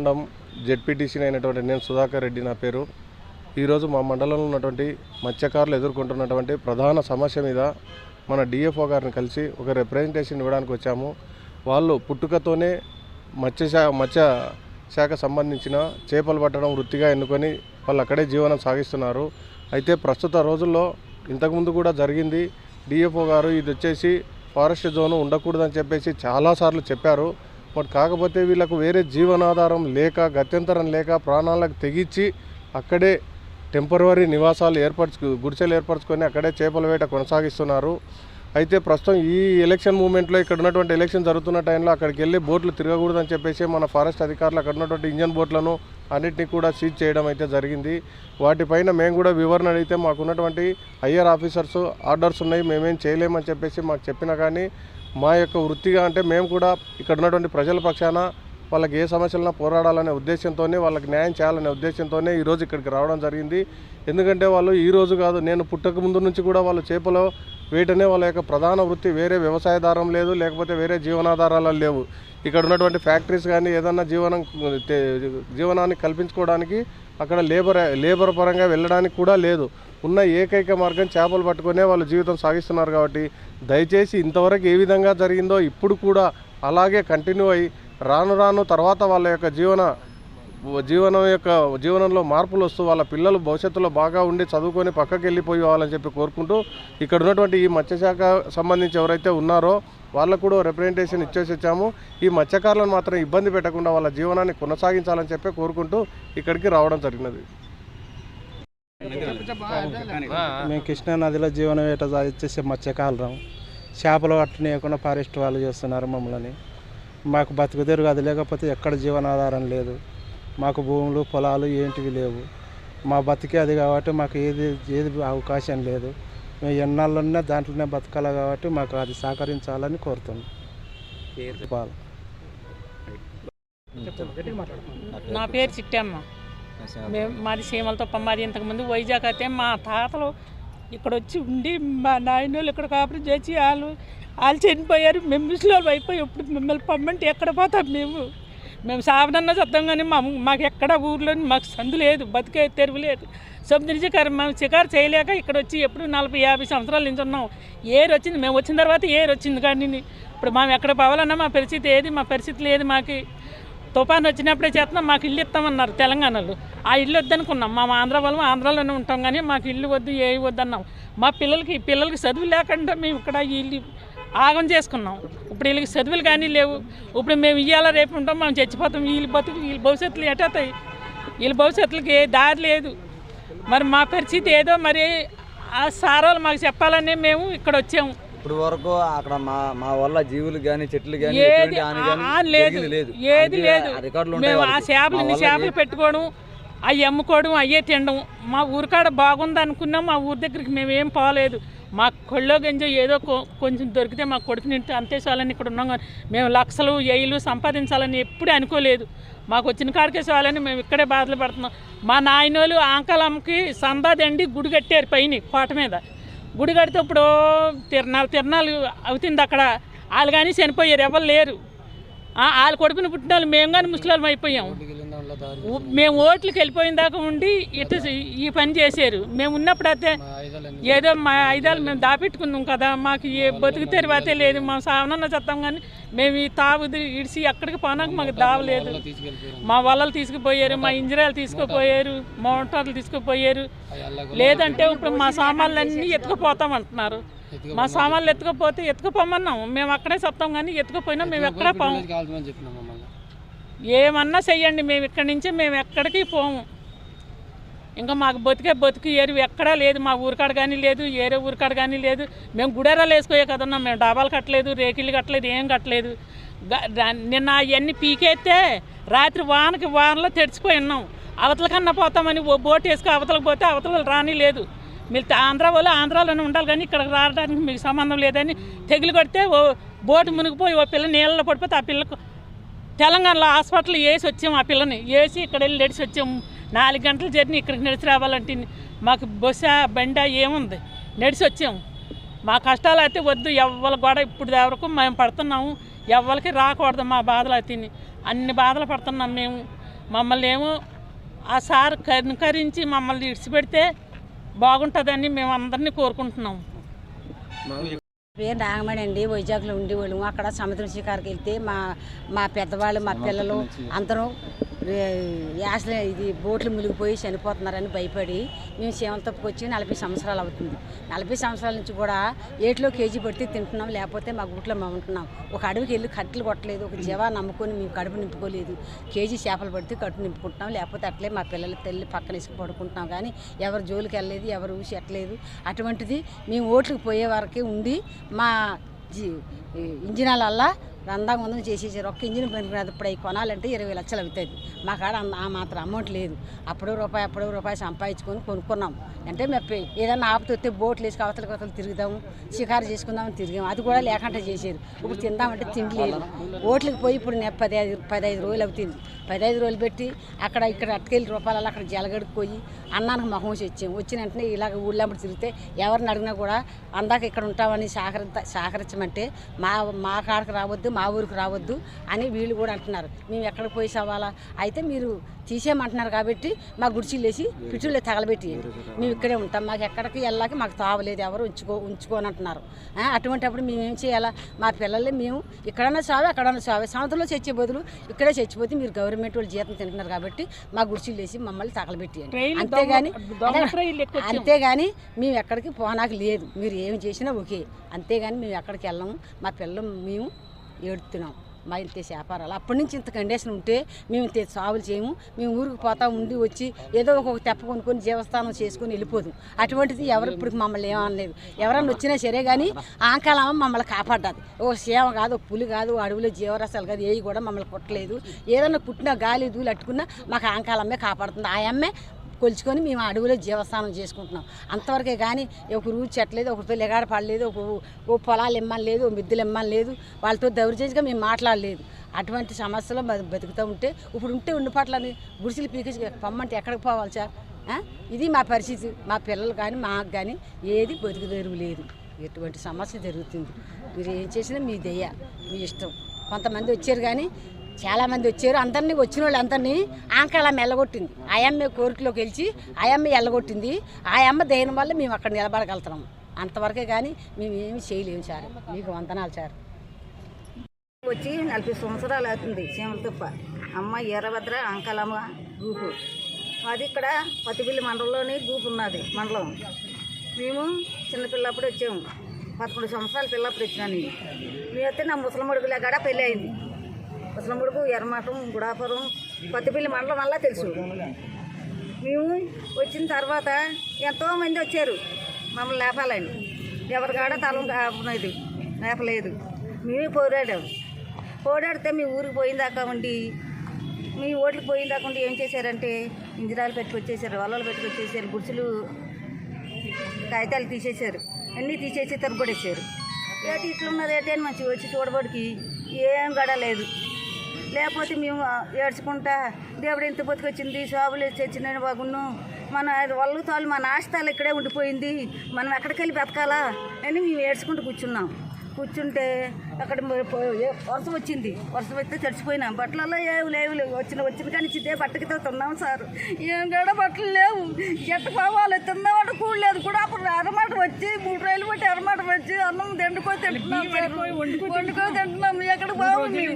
మండలం జెడ్పీటీసీ అయినటువంటి నేను సుధాకర్ రెడ్డి నా పేరు. ఈరోజు మా మండలంలో ఉన్నటువంటి మత్స్యకారులు ఎదుర్కొంటున్నటువంటి ప్రధాన సమస్య మీద మన డిఎఫ్ఓ గారిని కలిసి ఒక రిప్రజెంటేషన్ ఇవ్వడానికి వచ్చాము. వాళ్ళు పుట్టుకతోనే మత్స్య మత్స్య శాఖ సంబంధించిన చేపలు పట్టడం వృత్తిగా ఎన్నుకొని వాళ్ళు అక్కడే జీవనం సాగిస్తున్నారు. అయితే ప్రస్తుత రోజుల్లో ఇంతకుముందు కూడా జరిగింది. డిఎఫ్ఓ గారు ఇది వచ్చేసి ఫారెస్ట్ జోన్ ఉండకూడదని చెప్పేసి చాలాసార్లు చెప్పారు. బట్ కాకపోతే వీళ్ళకు వేరే జీవనాధారం లేక గత్యంతరం లేక ప్రాణాలకు తెగించి అక్కడే టెంపరవరీ నివాసాలు ఏర్పరచు గుడిసెలు ఏర్పరచుకొని అక్కడే చేపల వేట కొనసాగిస్తున్నారు. అయితే ప్రస్తుతం ఈ ఎలక్షన్ మూమెంట్లో ఇక్కడ ఉన్నటువంటి ఎలక్షన్ జరుగుతున్న టైంలో అక్కడికి వెళ్ళి బోట్లు తిరగకూడదని చెప్పేసి మన ఫారెస్ట్ అధికారులు అక్కడ ఉన్నటువంటి ఇంజన్ బోట్లను అన్నింటినీ కూడా సీజ్ చేయడం అయితే జరిగింది. వాటిపైన మేము కూడా వివరణ అడిగితే మాకున్నటువంటి హయ్యర్ ఆఫీసర్స్ ఆర్డర్స్ ఉన్నాయి మేమేం చేయలేమని చెప్పేసి మాకు చెప్పినా కానీ మా యొక్క వృత్తిగా అంటే మేము కూడా ఇక్కడ ఉన్నటువంటి ప్రజల పక్షాన వాళ్ళకి ఏ సమస్యలను పోరాడాలనే ఉద్దేశంతోనే వాళ్ళకి న్యాయం చేయాలనే ఉద్దేశంతోనే ఈరోజు ఇక్కడికి రావడం జరిగింది. ఎందుకంటే వాళ్ళు ఈ రోజు కాదు నేను పుట్టక ముందు నుంచి కూడా వాళ్ళు చేపలు వేటనే వాళ్ళ యొక్క ప్రధాన వృత్తి వేరే వ్యవసాయదారం లేదు లేకపోతే వేరే జీవనాధారాలు లేవు. ఇక్కడ ఉన్నటువంటి ఫ్యాక్టరీస్ కానీ ఏదన్నా జీవనం జీవనాన్ని కల్పించుకోవడానికి అక్కడ లేబర్ లేబర్ పరంగా వెళ్ళడానికి కూడా లేదు. ఉన్న ఏకైక మార్గం చేపలు పట్టుకునే వాళ్ళు జీవితం సాగిస్తున్నారు కాబట్టి దయచేసి ఇంతవరకు ఏ విధంగా జరిగిందో ఇప్పుడు కూడా అలాగే కంటిన్యూ అయ్యి రాను రాను తర్వాత వాళ్ళ యొక్క జీవన జీవనం యొక్క జీవనంలో మార్పులు వస్తూ వాళ్ళ పిల్లలు భవిష్యత్తులో బాగా ఉండి చదువుకొని పక్కకి వెళ్ళిపోయి వాళ్ళని చెప్పి కోరుకుంటూ ఇక్కడ ఉన్నటువంటి ఈ మత్స్యశాఖ సంబంధించి ఎవరైతే ఉన్నారో వాళ్ళకు కూడా రిప్రజెంటేషన్ ఇచ్చేసి వచ్చాము. ఈ మత్స్యకారులను మాత్రం ఇబ్బంది పెట్టకుండా వాళ్ళ జీవనాన్ని కొనసాగించాలని చెప్పి కోరుకుంటూ ఇక్కడికి రావడం జరిగినది. మేము కృష్ణా నదిలో జీవన వేట చేసే మత్స్యకాలం చేపలు పట్టనీయకుండా ఫారెస్ట్ వాళ్ళు చేస్తున్నారు మమ్మల్ని. మాకు బతుకు తెరుగు అది లేకపోతే ఎక్కడ జీవనాధారం లేదు. మాకు భూములు పొలాలు ఏంటివి లేవు. మా బతికే అది కాబట్టి మాకు ఏది ఏది అవకాశం లేదు. మేము ఎన్నాళ్ళున్నా దాంట్లోనే బతకాలి కాబట్టి మాకు అది సహకరించాలని కోరుతున్నాం. పాలు. నా పేరు చిట్టమ్మ. మేము మాది సీమలతో మాది ఇంతకుముందు వైజాగ్ అయితే మా తాతలు ఇక్కడ వచ్చి ఉండి మా నాయనోళ్ళు ఇక్కడ కాపురం చేసి వాళ్ళు వాళ్ళు చనిపోయారు. మేము ముసలి అయిపోయి ఇప్పుడు మిమ్మల్ని పంపంటే ఎక్కడ పోతాం మేము? మేము సావనన్నా చద్దాం కానీ మా మాకు ఎక్కడ ఊర్లో మాకు సందు లేదు బతికే తెరువు లేదు. సొమ్మిది మేము షికారు చేయలేక ఇక్కడ వచ్చి ఎప్పుడు నలభై యాభై సంవత్సరాల నుంచి ఉన్నాం. ఏరు వచ్చింది. మేము వచ్చిన తర్వాత ఏరు వచ్చింది కానీ ఇప్పుడు మేము ఎక్కడ పోవాలన్నా మా పరిస్థితి ఏది? మా పరిస్థితి లేదు మాకు. తుఫాన్ వచ్చినప్పుడే చేస్తున్నాం మాకు ఇల్లు ఇస్తామన్నారు తెలంగాణలో. ఆ ఇల్లు వద్దనుకున్నాం. మా ఆంధ్ర వాళ్ళం ఆంధ్రాలోనే ఉంటాం కానీ మాకు ఇల్లు వద్దు ఏ వద్దన్నాం మా పిల్లలకి పిల్లలకి చదువు లేకుండా మేము ఇక్కడ ఇల్లు ఆగం చేసుకున్నాం. ఇప్పుడు వీళ్ళకి చదువులు కానీ లేవు. ఇప్పుడు మేము ఇయ్యాల రేపు ఉంటాం మేము చచ్చిపోతాం. వీళ్ళ బతుకు వీళ్ళ భవిష్యత్తులు ఎటవుతాయి వీళ్ళ భవిష్యత్తులకి ఏ దారి లేదు. మరి మా పరిస్థితి ఏదో మరి ఆ సారాలు మాకు చెప్పాలని మేము ఇక్కడ వచ్చాము ఇప్పుడు వరకు అక్కడ మా మా వల్ల జీవులు కానీ చెట్లు కానీ ఏది హాని లేదు. ఏది లేదు. మేము ఆ. చేపలు ఇన్ని చేపలు పెట్టుకోవడం అవి అమ్ముకోవడం అయ్యే తినడం. మా ఊరికాడ బాగుంది అనుకున్నాం మా ఊరి దగ్గరికి మేము ఏం పోలేదు. మా కొళ్ళో గంజో ఏదో కొ- కొంచెం దొరికితే మా కొడుకు నింటే అంతే చాలని ఇక్కడ ఉన్నాం కానీ మేము లక్షలు ఏళ్ళు సంపాదించాలని ఎప్పుడూ అనుకోలేదు. మాకు వచ్చిన కాడికే చాలని మేము ఇక్కడే బాధలు పడుతున్నాం. మా నాయనోళ్ళు ఆంకలమ్మకి సందాదండి గుడి కట్టారు పైన కోట మీద. గుడి కడితే ఇప్పుడు తిరణాలు తిరణాలు అవుతుంది అక్కడ. వాళ్ళు కానీ చనిపోయారు ఎవరు లేరు. వాళ్ళు వాళ్ళ కొడుకుని పుట్టిన వాళ్ళు మేము కానీ ముసలాం అయిపోయాం. మేము ఓట్లకి వెళ్ళిపోయిన దాకా ఉండి ఇటు ఈ పని చేశారు. మేము ఉన్నప్పుడు అయితే ఏదో మా ఐదాలు మేము దాపెట్టుకున్నాం కదా మాకు ఏ బతుకు తెరివాతే లేదు మా సావనన్న చెత్తాం కానీ మేము ఈ తావు ఇడిసి ఎక్కడికి పోనాక మాకు దావలేదు మా వలలు తీసుకుపోయారు మా ఇంజరాలు తీసుకుపోయారు మోటార్లు తీసుకుపోయారు. లేదంటే ఇప్పుడు మా సామాన్లన్నీ ఎత్తుకుపోతాం అంటున్నారు. మా సామాన్లు ఎత్తుకుపోతే ఎత్తుకుపోమన్నాం. మేము అక్కడే చెప్తాం కానీ ఎత్తుకుపోయినా మేము ఎక్కడా పోము ఏమన్నా చెయ్యండి మేము ఇక్కడి నుంచి మేము ఎక్కడికి పోము. ఇంకా మాకు బతికే బతుకు ఏరు ఎక్కడా లేదు మా ఊరికాడ కానీ లేదు ఏరే ఊరికాడ కానీ లేదు. మేము గుడారాలు వేసుకోయే కదన్నాం మేము డాబాలు కట్టలేదు రేకిళ్ళు కట్టలేదు ఏం కట్టలేదు. గ- నిన్న అవన్నీ పీకేస్తే రాత్రి వానకి వానలో తెడిచిపోయి ఉన్నాం. అవతల కన్నా పోతామని ఓ బోట్ వేసుకుని అవతలకు పోతే అవతల రాని లేదు మీరు ఆంధ్ర వాళ్ళు ఆంధ్రాలోనే ఉండాలి కానీ ఇక్కడికి రావడానికి మీకు సంబంధం లేదని తెగులు కొడితే ఓ బోటు మునిగిపోయి ఓ పిల్ల నీళ్ళలో పడిపోతే ఆ పిల్లకు తెలంగాణలో హాస్పిటల్ వేసి వచ్చాము ఆ పిల్లని. వేసి ఇక్కడ వెళ్ళి నడిచి వచ్చాము. నాలుగు గంటల జర్నీ ఇక్కడికి నడిచి రావాలంటే మాకు బొస బెండ ఏముంది. నడిచి వచ్చాము మా కష్టాలు అయితే వద్దు. ఎవ్వరు కూడా ఇప్పుడు వరకు మేము పడుతున్నాము. ఎవ్వరికి రాకూడదు మా బాధలు అయితే. అన్ని బాధలు పడుతున్నాం మేము. మమ్మల్ని ఏమో ఆ సార్ కనుకరించి మమ్మల్ని ఇడిచిపెడితే బాగుంటుందని మేము అందరినీ కోరుకుంటున్నాము పేరు నాగమణి అండి వైజాగ్లో ఉండేవాళ్ళు అక్కడ సముద్రం శిఖారికి వెళ్తే మా మా పెద్దవాళ్ళు మా పిల్లలు అందరూ యాసలు ఇది బోట్లు మునిగిపోయి చనిపోతున్నారని భయపడి మేము సీమంతపుకి వచ్చి నలభై సంవత్సరాలు అవుతుంది. నలభై సంవత్సరాల నుంచి కూడా ఏట్లో కేజీ పడితే తింటున్నాం లేకపోతే మా గుట్లో మేము ఉంటున్నాం ఒక అడవికి వెళ్ళి కట్టెలు కొట్టలేదు ఒక జీవా నమ్ముకొని మేము కడుపు నింపుకోలేదు. కేజీ చేపలు పడితే కడుపు నింపుకుంటున్నాం లేకపోతే అట్లే మా పిల్లల తల్లి పక్కన ఇసుక పడుకుంటున్నాం కానీ ఎవరు జోలికి వెళ్ళలేదు ఎవరు ఊసి ఎట్టలేదు అటువంటిది మేము ఓట్లకు పోయే వరకే ఉండి మా జీ ఇంజినాలల్లా రందాంగా ఉందని చేసేసారు. ఒక్క ఇంజిన్ పనికిరాదు ఇప్పుడు అవి కొనాలంటే ఇరవై లక్షలు అవుతుంది మా కాడ ఆ మాత్రం అమౌంట్ లేదు. అప్పుడు రూపాయి అప్పుడు రూపాయి సంపాదించుకొని కొనుక్కున్నాం. అంటే మేము ఏదైనా ఆపుతూ వస్తే బోట్లు వేసి అవతల అవతల తిరుగుదాము షికారు చేసుకుందామని తిరిగాము అది కూడా లేకుండా చేసేది ఇప్పుడు తిందామంటే తిండి ఓట్లకి ఓట్లకు పోయి ఇప్పుడు నేను పదిహేను పదహైదు రోజులు అవుతుంది. పదహైదు రోజులు పెట్టి అక్కడ ఇక్కడ అట్టుకెళ్ళి రూపాయలు అక్కడ జలగడికి పోయి అన్నానికి మొహం వచ్చి. వచ్చాము వచ్చిన వెంటనే ఇలాగ ఊళ్ళంబడి తిరిగితే ఎవరిని అడిగినా కూడా అందాక ఇక్కడ ఉంటామని సహకరి సహకరించమంటే మా మా కాడకు రావద్దు. మా ఊరికి రావద్దు అని వీళ్ళు కూడా అంటున్నారు. మేము ఎక్కడికి పోయి సవాలా? అయితే మీరు తీసేయమంటున్నారు కాబట్టి మా గుడిచిలు వేసి పిచ్చులు తగలబెట్టి మేము ఇక్కడే ఉంటాం. మాకు ఎక్కడికి వెళ్ళాక మాకు తావలేదు ఎవరు ఉంచుకో ఉంచుకోని అంటున్నారు. ఆ, అటువంటిప్పుడు మేము ఏం చేయాలా? మా పిల్లల్ని మేము ఇక్కడన్నా చావు అక్కడన్నా చావు. సముద్రంలో చచ్చే బదులు ఇక్కడే చచ్చిపోతే మీరు గవర్నమెంట్ వాళ్ళు జీతం తింటున్నారు కాబట్టి మా గుడిచిలు వేసి మమ్మల్ని తగలబెట్టియండి. ట్రైన్లు అంతేగాని. అంతేగాని మేము ఎక్కడికి పోనాక లేదు. మీరు ఏమి చేసినా ఓకే. అంతేగాని మేము ఎక్కడికి వెళ్ళాము. మా పిల్లలు మేము ఏడుతున్నాం. మా ఇంత వ్యాపారాలు. అప్పటి నుంచి ఇంత కండిషన్ ఉంటే మేము సాగులు చేయము. మేము ఊరికి పోతా ఉండి వచ్చి ఏదో ఒక తెప్ప కొనుక్కొని జీవస్థానం చేసుకొని వెళ్ళిపోదు. అటువంటిది ఎవరు ఇప్పుడు మమ్మల్ని ఏమనలేదు ఎవరన్నా వచ్చినా సరే కానీ ఆంకాలమ్మ మమ్మల్ని కాపాడ్డది ఒక సేవ కాదు పులి కాదు అడవిలో జీవరాశాలు కాదు ఏవి కూడా మమ్మల్ని కుట్టలేదు. ఏదన్నా పుట్టినా గాలి దూలు అట్టుకున్నా మాకు ఆంకాలమ్మే కాపాడుతుంది. ఆ అమ్మే కొలుచుకొని మేము అడవిలో జీవస్థానం చేసుకుంటున్నాం. అంతవరకే కానీ ఒకరు చెట్లేదు ఒకరితో లెగాడ పడలేదు ఒక ఓ పొలాలు ఇమ్మని లేదు ఓ మిద్దెలు ఇమ్మని లేదు వాళ్ళతో దౌర్జన్యంగా మేము మాట్లాడలేదు. అటువంటి సమస్యలో బ- బతుకుతూ ఉంటే ఇప్పుడు ఉంటే ఉండిపాట్లని గుడిసెలు పీకేసి పమ్మంటే ఎక్కడికి పోవాలి సార్? ఇది మా పరిస్థితి. మా పిల్లలు కానీ మాకు కానీ ఏది బతుకు తెరువు లేదు. ఎటువంటి సమస్య జరుగుతుంది. మీరు ఏం చేసినా మీ దయ మీ ఇష్టం. కొంతమంది వచ్చారు కానీ చాలామంది వచ్చారు. అందరినీ వచ్చిన వాళ్ళు అందరినీ ఆంకాలమ్మ ఎల్లగొట్టింది ఆయమ్మ కోరికలోకి గెలిచి ఆయమ్మ ఎల్లగొట్టింది. ఆయమ్మ దేని వల్ల మేము అక్కడ నిలబడగలుగుతున్నాము అంతవరకే కానీ మేము ఏమి చేయలేము సార్. మీకు వందనాలు సార్. వచ్చి నలభై సంవత్సరాలు అవుతుంది చీమలతుప్ప అమ్మ ఈరభద్ర అంకలమ్మ గూపు మాది ఇక్కడ పతిబిల్లి మండలంలోని గూపు ఉన్నది మండలం. మేము చిన్నపిల్లప్పుడు వచ్చాము. పదకొండు సంవత్సరాల పిల్లప్పుడు వచ్చినాను మేము మేమైతే నా ముసలముడుగులే కాడ పెళ్ళి అయింది. ముసలముడుగు ఎర్రమఠం గుడాపురం కొత్తపల్లి మండలం వల్ల తెలుసు. మేము వచ్చిన తర్వాత ఎంతోమంది వచ్చారు మమ్మల్ని లేపాలని. ఎవరికాడ తలం కాపలేదు లేపలేదు. మేమే పోరాడాం. పోరాడితే మీ ఊరికి పోయిందాకా ఉండి మీ ఓట్లు పోయిందాకా ఉండి ఏం చేశారంటే ఇంజనాలు పెట్టుకొచ్చేసారు వలలు పెట్టుకొచ్చేసారు గుడిసెలు కాగితాలు తీసేశారు. అన్నీ తీసేసి తరబడేశారు ఏటి ఇట్లా ఉన్నది అని మంచిగా వచ్చి చూడబడికి ఏం గడలేదు లేకపోతే మేము ఏడ్చుకుంటా దేవుడు ఎంత బతికొచ్చింది షాపులు తెచ్చిన బాగున్ను. మన వాళ్ళు తాళ్ళు మన ఆస్తాలు ఇక్కడే ఉండిపోయింది. మనం ఎక్కడికి వెళ్ళి బతకాలా? అని మేము ఏడ్చుకుంటూ కూర్చున్నాం. కూర్చుంటే అక్కడ వర్షం వచ్చింది. వర్షం వస్తే తడిచిపోయినాం బట్టలలో ఏవి లేవు లేవు. వచ్చిన వచ్చిన కానీ ఇదే బట్టకితో తిన్నాం సార్. ఏం కూడా బట్టలు లేవు. ఎట్ట పోవాలి? తిందామంటే కూడలేదు కూడా అప్పుడు అరమాట వచ్చి మూడు రైలు పట్టి అరమాట వచ్చి అన్నం తిండుకొని తింటున్నాం సార్. వండుకొని తింటున్నాం. ఎక్కడికి పోవాలి?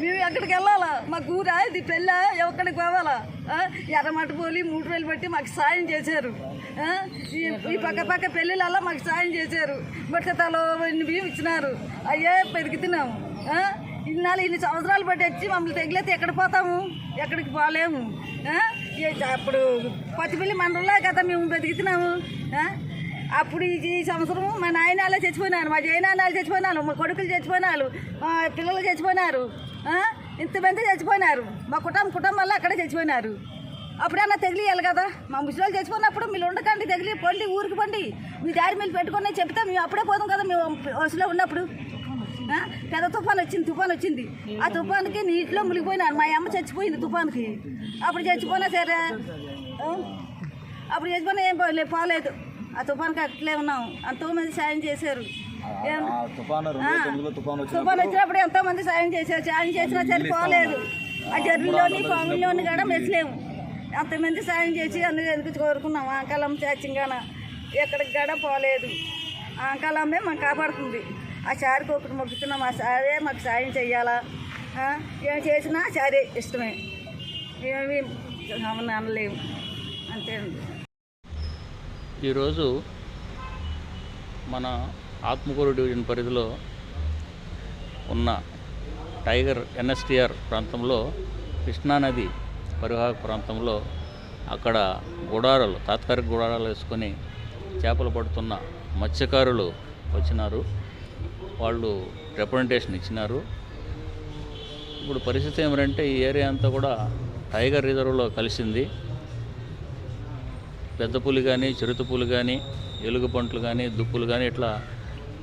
మేము ఎక్కడికి వెళ్ళాలా? మాకు ఊరా ఇది? పెళ్ళ? ఎక్కడికి పోవాలా? ఎర్రమట పోలి మూడు రోజులు బట్టి మాకు సాయం చేశారు? ఈ పక్క పక్క పెళ్ళిళ్ళల్లో మాకు సాయం చేశారు. బట్టతలో ఇచ్చినారు. అయ్యే పెరుగుతున్నాము. ఇన్నాళ్ళు ఇన్ని సంవత్సరాలు పట్టి వచ్చి మమ్మల్ని తగిలితే ఎక్కడ పోతాము? ఎక్కడికి పోలేము? అప్పుడు పచ్చిపల్లి మండలంలో కదా మేము బతికితున్నాము. అప్పుడు ఈ సంవత్సరం మా నాయన వాళ్ళే చచ్చిపోయినారు మా జయనాన్నలు చచ్చిపోయినారు మా కొడుకులు చచ్చిపోయినారు మా పిల్లలు చచ్చిపోయినారు. ఇంతమంది చచ్చిపోయినారు. మా కుటుంబం కుటుంబాల్లో అక్కడే చచ్చిపోయినారు. అప్పుడన్నా తెగిలియాలి కదా? మా ముసలి చచ్చిపోయినప్పుడు మీరు ఉండకండి తెగిలి పండి ఊరికి పండి. మీ దారి మీరు పెట్టుకొని చెప్తే మేము అప్పుడే పోదాం కదా మేము వయసులో ఉన్నప్పుడు? పెద్ద తుఫాన్ వచ్చింది తుఫాన్ వచ్చింది. ఆ తుఫాన్కి నీటిలో మునిగిపోయినారు. మా అమ్మ చచ్చిపోయింది తుఫాన్కి. అప్పుడు చచ్చిపోయినా సరే? అప్పుడు చచ్చిపోయినా ఏం పోలే పోలేదు. ఆ తుఫాన్కి అట్లే ఉన్నాం. ఎంతో మంది సాయం చేశారు. తుఫాను వచ్చినప్పుడు ఎంతో మంది సాయం చేశారు. సాయం చేసినా సరే పోలేదు. ఆ జర్నీలోని పాముల్లోని కూడా మెచ్చలేము అంతమంది సాయం చేసి అందుకు ఎందుకు కోరుకున్నాం? ఆంకాలం చాచింగాన ఎక్కడికి కూడా పోలేదు. ఆంకాలమ్మే మనం కాపాడుతుంది. ఆ సారికి ఒకటి మొక్కుతున్నాం. ఆ సారే మాకు సాయం చెయ్యాలా? ఏం చేసినా ఆ సారే ఇష్టమే. ఏమి అనలేము అంతేనండి ఈరోజు మన ఆత్మకూరు డివిజన్ పరిధిలో ఉన్న టైగర్ ఎన్ఎస్టిఆర్ ప్రాంతంలో కృష్ణానది పరివాహక ప్రాంతంలో అక్కడ గుడారాలు తాత్కాలిక గుడారాలు వేసుకొని చేపలు పడుతున్న మత్స్యకారులు వచ్చినారు. వాళ్ళు రిప్రజెంటేషన్ ఇచ్చినారు. ఇప్పుడు పరిస్థితి ఏమిటంటే ఈ ఏరియా అంతా కూడా టైగర్ రిజర్వ్లో కలిసింది. పెద్ద పులి కానీ చిరుతపులు కానీ ఎలుగు పంటలు కానీ దుప్పులు కానీ ఇట్లా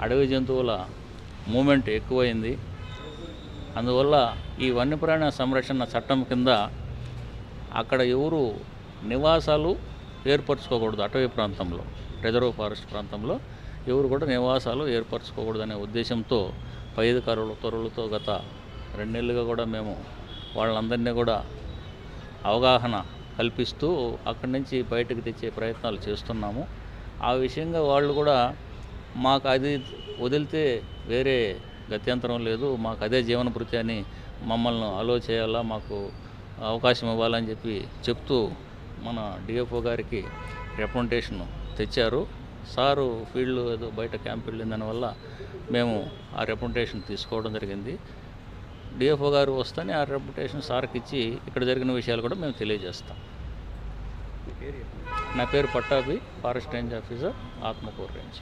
అడవి జంతువుల మూమెంట్ ఎక్కువైంది. అందువల్ల ఈ వన్యప్రాణ సంరక్షణ చట్టం కింద అక్కడ ఎవరు నివాసాలు ఏర్పరచుకోకూడదు అటవీ ప్రాంతంలో రిజర్వ్ ఫారెస్ట్ ప్రాంతంలో ఎవరు కూడా నివాసాలు ఏర్పరచుకోకూడదు అనే ఉద్దేశంతో పై అధికారుల తొరలతో గత రెండు నెలలుగా కూడా మేము వాళ్ళందరినీ కూడా అవగాహన కల్పిస్తూ అక్కడి నుంచి బయటకు తెచ్చే ప్రయత్నాలు చేస్తున్నాము. ఆ విషయంగా వాళ్ళు కూడా మాకు అది వదిలితే వేరే గత్యంతరం లేదు మాకు అదే జీవన భృతి అని మమ్మల్ని అలో చేయాలా మాకు అవకాశం ఇవ్వాలని చెప్పి చెప్తూ మన డిఎఫ్ఓ గారికి రిప్రజెంటేషన్ తెచ్చారు. సారు ఫీల్డ్ ఏదో బయట క్యాంప్ వెళ్ళిన దానివల్ల మేము ఆ రిప్రజెంటేషన్ తీసుకోవడం జరిగింది. డిఎఫ్ఓ గారు వస్తేనే ఆ రెప్యుటేషన్ సార్కి ఇచ్చి ఇక్కడ జరిగిన విషయాలు కూడా మేము తెలియజేస్తాం. నా పేరు Pattabhi forest range officer Atmakur range